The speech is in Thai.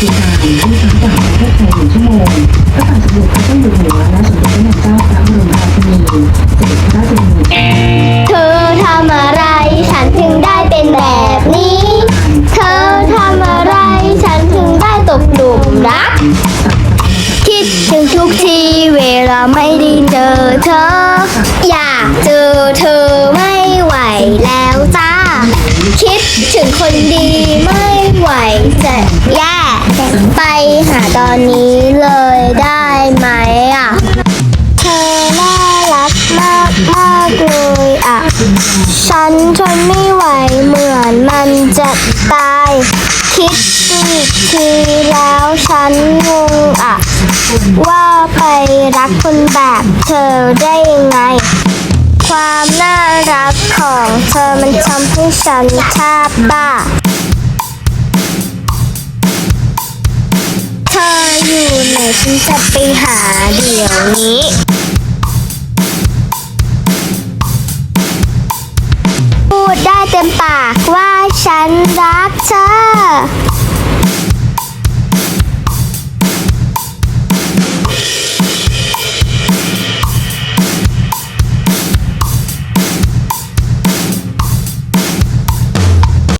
คือการที่ช้ากว่าประเทศไทยหนึ่งชั่วโมงพระบาทสมเด็จพระเจ้าอยู่หัวและสมเด็จพระนางเจ้าพระบรมราชินีเสด็จพระราชดำเนินเธอทำอะไรฉันถึงได้เป็นแบบนี้ เธอทำอะไรฉันถึงได้ตกหลุมรัก คิดถึงทุกทีเวลาไม่ได้เจอเธอ อยากเจอเธอไม่ไหวแล้วจ้า คิดถึงคนดีไม่ไหวจะย่ ไปหาตอนนี้เลยได้ไหมอะ เธอน่ารักมากมากเลยอะ ฉันทนไม่ไหวเหมือนมันจะตาย คิดอีกทีแล้วฉันงงอะ ว่าไปรักคนแบบเธอได้ยังไง ความน่ารักของเธอมันทำให้ฉันแทบบ้า ฉันจะไปหาเดี๋ยวนี้ พูดได้เต็มปากว่าฉันรักเธอ